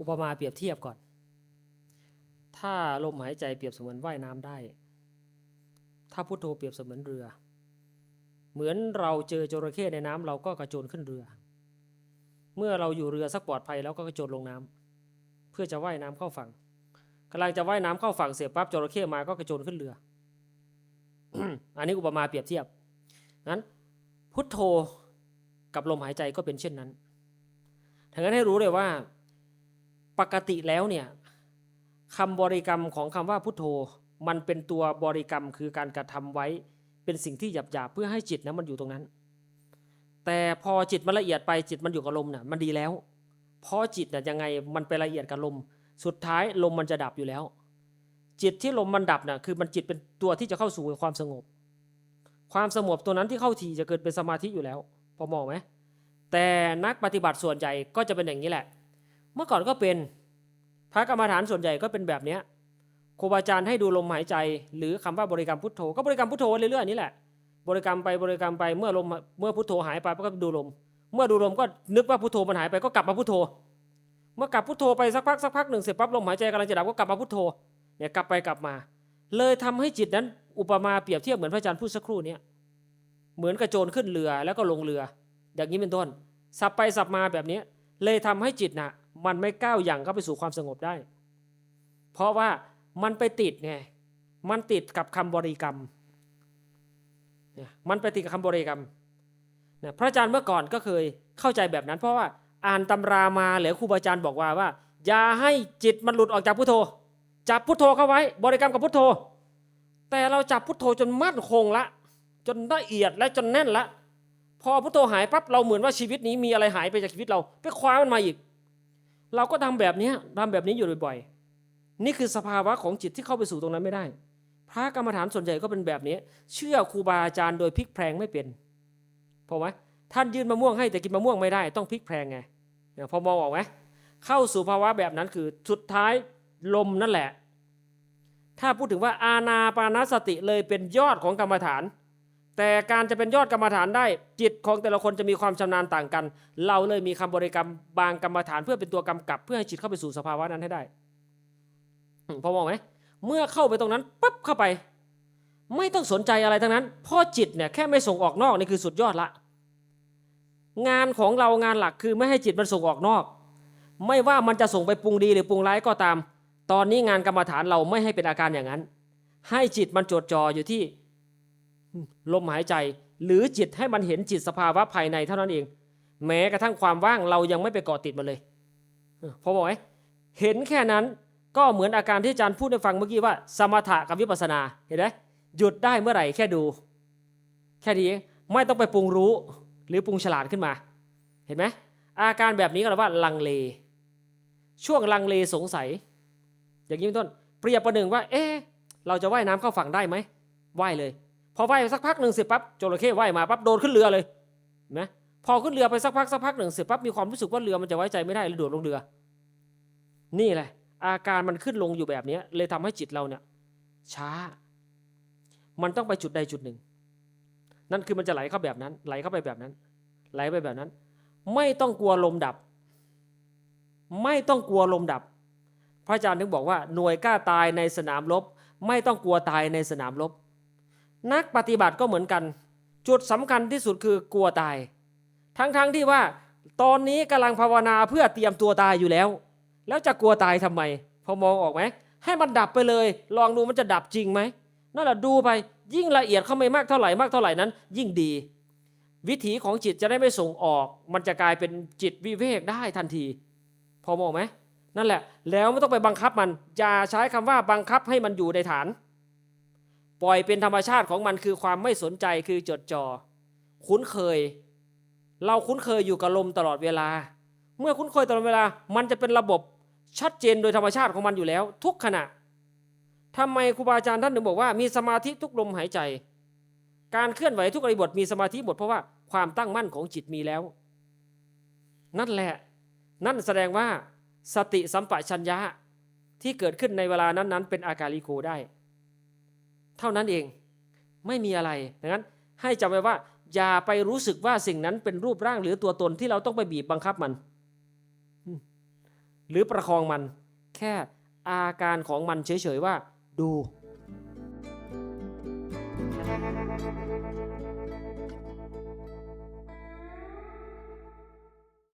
อุปมาเปรียบเทียบก่อน ถ้าลมหายใจเปรียบเสมือนว่ายน้ำได้ ถ้าพุทโธเปรียบเสมือนเรือ เหมือนเราเจอจระเข้ในน้ำเราก็กระโจนขึ้นเรือ เมื่อเราอยู่เรือสักปลอดภัยแล้วก็กระโจนลงน้ำเพื่อจะว่ายน้ำเข้าฝั่งกำลังจะว่ายน้ำเข้าฝั่งเสร็จปั๊บจระเข้มาก็กระโจนขึ้นเรือ อันนี้อุปมาเปรียบเทียบ นั้น พุทโธกับลมหายใจก็เป็นเช่นนั้นถึงนั้นให้รู้เลยว่า ปกติแล้วเนี่ยคำบริกรรมของคำว่าพุทโธ มันเป็นตัวบริกรรมคือการกระทำไว้ เป็นสิ่งที่หยาบๆเพื่อให้จิตนะมันอยู่ตรงนั้น แต่พอจิตมันละเอียดไปจิตมันอยู่กับลมน่ะมันดีแล้ว เพราะจิตน่ะยังไงมันไปละเอียดกับลม สุดท้ายลมมันจะดับอยู่แล้ว จิตที่ลมมันดับน่ะคือมันจิตเป็นตัวที่จะเข้าสู่ความสงบ ความสงบตัวนั้นที่เข้าทีจะเกิดเป็นสมาธิอยู่แล้ว พอมองไหมแต่นักปฏิบัติส่วนใหญ่ก็จะเป็นอย่างนี้แหละ เมื่อก่อนก็เป็น พระกรรมฐานส่วนใหญ่ก็เป็นแบบเนี้ยครูบาอาจารย์ให้ดูลมหายใจ หรือคำว่าบริกรรมพุทโธก็บริกรรมพุทโธเรื่อยๆนี่แหละบริกรรมไปบริกรรมไปเมื่อลมเมื่อพุทโธหายไปก็ดูลม เมื่อดูลมก็นึกว่าพุทโธมันหายไปก็กลับมาพุทโธ เมื่อกลับพุทโธไปสักพักสักพักหนึ่งเสร็จปั๊บลมหายใจกำลังจะดับก็กลับมาพุทโธเนี่ยกลับไปกลับมา เลยทำให้จิตนั้นอุปมาเปรียบเทียบเหมือนพระอาจารย์พูดสักครู่นี้เหมือนกระโจนขึ้นเรือแล้วก็ลงเรือ อย่างนี้เป็นต้น สับไปสับมาแบบนี้ เลยทำให้จิตน่ะ มันไม่ก้าวอย่างเข้าไปสู่ความสงบได้ เพราะว่ามันไปติดไงมันติดกับคำบริกรรมเนี่ยมันไปติดกับคำบริกรรมพระอาจารย์เมื่อก่อนก็เคยเข้าใจแบบนั้น เพราะว่าอ่านตำรามาหรือครูบาอาจารย์บอกว่าว่า อย่าให้จิตมันหลุดออกจากพุทโธจับพุทโธเข้าไว้ บริกรรมกับพุทโธ แต่เราจับพุทโธจนมั่นคงละ จนละเอียดและจนแน่นละ พอพุทโธหายปั๊บเราเหมือนว่าชีวิตนี้มีอะไรหายไปจากชีวิตเรา ไปคว้ามันมาอีก เราก็ทำแบบนี้ทำแบบนี้อยู่บ่อยๆ นี่คือสภาวะของจิตที่เข้าไปสู่ตรงนั้นไม่ได้ พระกรรมฐานส่วนใหญ่ก็เป็นแบบนี้ เชื่อครูบาอาจารย์โดยพลิกแพลงไม่เป็นพอไหมท่านยื่นมะม่วงให้แต่กินมะม่วงไม่ได้ต้องพลิกแพลงไงพอมองออกไหมเข้าสู่ภาวะแบบนั้นคือสุดท้ายลมนั่นแหละ ถ้าพูดถึงว่าอาณาปานสติเลยเป็นยอดของกรรมฐาน แต่การจะเป็นยอดกรรมฐานได้ จิตของแต่ละคนจะมีความชำนาญต่างกัน เราเลยมีคำบริกรรมบางกรรมฐานเพื่อเป็นตัวกำกับ เพื่อให้จิตเข้าไปสู่สภาวะนั้นให้ได้พอมองไหมเมื่อเข้าไปตรงนั้นปั๊บเข้าไป ไม่ต้องสนใจอะไรทั้งนั้นเพราะจิตเนี่ยแค่ไม่ส่งออกนอกนี่คือสุดยอดละ งานของเรางานหลักคือไม่ให้จิตมันส่งออกนอก ไม่ว่ามันจะส่งไปปรุงดีหรือปรุงร้ายก็ตาม ตอนนี้งานกรรมฐานเราไม่ให้เป็นอาการอย่างนั้น ให้จิตมันจดจ่ออยู่ที่ ลมหายใจ หรือจิตให้มันเห็นจิตสภาวะภายในเท่านั้นเอง แม้กระทั่งความว่างเรายังไม่ไปเกาะติดมันเลยพอบอกไหมเห็นแค่นั้นก็เหมือนอาการที่อาจารย์พูดให้ฟังเมื่อกี้ว่า สมถะกับวิปัสสนาเห็นไหมหยุดได้เมื่อไหร่แค่ดู แค่นี้ไม่ต้องไปปรุงรู้หรือปรุงฉลาดขึ้นมา เห็นไหมอาการแบบนี้ก็เรียกว่าลังเล ช่วงลังเลสงสัย อย่างนี้เป็นต้น เปรียบประหนึ่งว่า เอ๊ะเราจะว่ายน้ำเข้าฝั่งได้ไหมว่ายเลย อว่ายไปสักพักหนึ่งเสร็จปั๊บจระเข้ว่ายมาปั๊บโดนขึ้นเรือเลยนไหมพอขึ้นเรือไปสักพักสักพักหนึ่งเสร็จปั๊บมีความรู้สึกว่าเรือมันจะไว้ใจไม่ได้เลยโดดลงเรือ นี่แหละ อาการมันขึ้นลงอยู่แบบนี้เลยทำให้จิตเราเนี่ย ช้า มันต้องไปจุดใดจุดหนึ่ง นั่นคือมันจะไหลเข้าแบบนั้น ไหลเข้าไปแบบนั้น ไหลไปแบบนั้น ไม่ต้องกลัวลมดับ ไม่ต้องกลัวลมดับ พระอาจารย์ถึงบอกว่าหน่วยกล้าตายในสนามรบไม่ต้องกลัวตายในสนามรบ นักปฏิบัติก็เหมือนกัน จุดสำคัญที่สุดคือกลัวตาย ทั้งๆทที่ว่าตอนนี้กำลังภาวนาเพื่อเตรียมตัวตายอยู่แล้ว แล้วจะกลัวตายทำไม พอมองออกไหมให้มันดับไปเลย ลองดูมันจะดับจริงไหมนั่นแหละดูไปยิ่งละเอียดเข้าไปมากเท่าไหร่มากเท่าไหร่นั้น ยิ่งดี วิถีของจิตจะได้ไม่ส่งออก มันจะกลายเป็นจิตวิเวกได้ทันที พอมองไหมนั่นแหละ แล้วไม่ต้องไปบังคับมันอย่าใช้คำว่าบังคับให้มันอยู่ในฐาน ปล่อยเป็นธรรมชาติของมันคือความไม่สนใจคือจดจอ่อคุ้นเคย เราคุ้นเคยอยู่กับลมตลอดเวลา เมื่อคุ้นเคยตลอดเวลา มันจะเป็นระบบชัดเจนโดยธรรมชาติของมันอยู่แล้ว ทุกขณะทำไมครูบาอาจารย์ท่านถึงบอกว่ามีสมาธิทุกลมหายใจ การเคลื่อนไหวทุกอริบทมีสมาธิหมดเพราะว่าความตั้งมั่นของจิตมีแล้ว นั่นแหละ นั่นแสดงว่าสติสัมปชัญญะที่เกิดขึ้นในเวลานั้นๆ เป็นอาการลิโกได้ เท่านั้นเองไม่มีอะไรดังนั้นให้จำไว้ว่า อย่าไปรู้สึกว่าสิ่งนั้นเป็นรูปร่างหรือตัวตนที่เราต้องไปบีบบังคับมัน หรือประคองมัน แค่อาการของมันเฉยๆว่า ดู